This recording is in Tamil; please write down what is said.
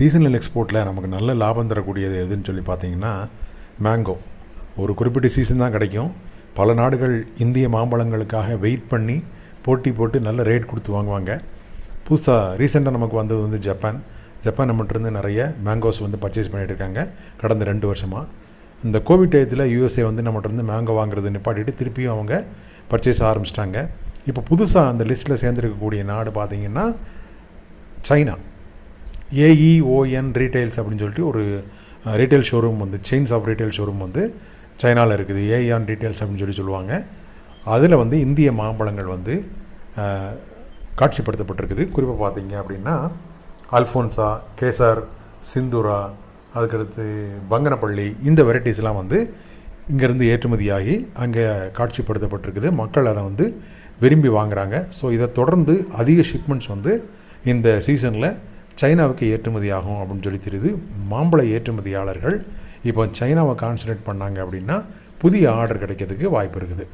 சீசனல் எக்ஸ்போர்ட்டில் நமக்கு நல்ல லாபம் தரக்கூடியது எதுன்னு சொல்லி பார்த்தீங்கன்னா மேங்கோ ஒரு குறிப்பிட்ட சீசன் தான் கிடைக்கும். பல நாடுகள் இந்திய மாம்பழங்களுக்காக வெயிட் பண்ணி போட்டி போட்டு நல்ல ரேட் கொடுத்து வாங்குவாங்க. புதுசாக ரீசெண்டாக நமக்கு வந்தது வந்து ஜப்பான். ஜப்பான் நம்மகிட்டருந்து நிறைய மேங்கோஸ் வந்து பர்ச்சேஸ் பண்ணிகிட்டு இருக்காங்க கடந்த ரெண்டு வருஷமாக இந்த கோவிட் டயத்தில் யூஎஸ்ஏ வந்து நம்மகிட்டருந்து மேங்கோ வாங்குறது நிப்பாட்டிட்டு திருப்பியும் அவங்க பர்ச்சேஸ் ஆரம்பிச்சிட்டாங்க. இப்போ புதுசாக அந்த லிஸ்ட்டில் சேர்ந்துருக்கக்கூடிய நாடு பார்த்தீங்கன்னா சைனா. ஏஇஓஎன் ரீட்டைல்ஸ் அப்படின்னு சொல்லிட்டு ஒரு ரீட்டைல் ஷோரூம் வந்து செயின்ஸ் ஆஃப் ரீட்டைல் ஷோரூம் வந்து சைனாவில் இருக்குது. ஏஇஆன் ரீட்டைல்ஸ் அப்படின்னு சொல்லி சொல்லுவாங்க. அதில் வந்து இந்திய மாம்பழங்கள் வந்து காட்சிப்படுத்தப்பட்டிருக்குது. குறிப்பாக பார்த்தீங்க அப்படின்னா அல்ஃபோன்சா கேசர் சிந்துரா அதுக்கடுத்து பங்கனப்பள்ளி இந்த வெரைட்டிஸ்லாம் வந்து இங்கேருந்து ஏற்றுமதியாகி அங்கே காட்சிப்படுத்தப்பட்டிருக்குது. மக்கள் அதை வந்து விரும்பி வாங்குறாங்க. ஸோ இதை தொடர்ந்து அதிக ஷிப்மெண்ட்ஸ் வந்து இந்த சீசனில் சைனாவுக்கு ஏற்றுமதி ஆகும் அப்படின்னு சொல்லி தெரியுது. மாம்பழ ஏற்றுமதியாளர்கள் இப்போ சைனாவை கான்சன்ட்ரேட் பண்ணாங்க அப்படின்னா புதிய ஆர்டர் கிடைக்கிறதுக்கு வாய்ப்பு இருக்குது.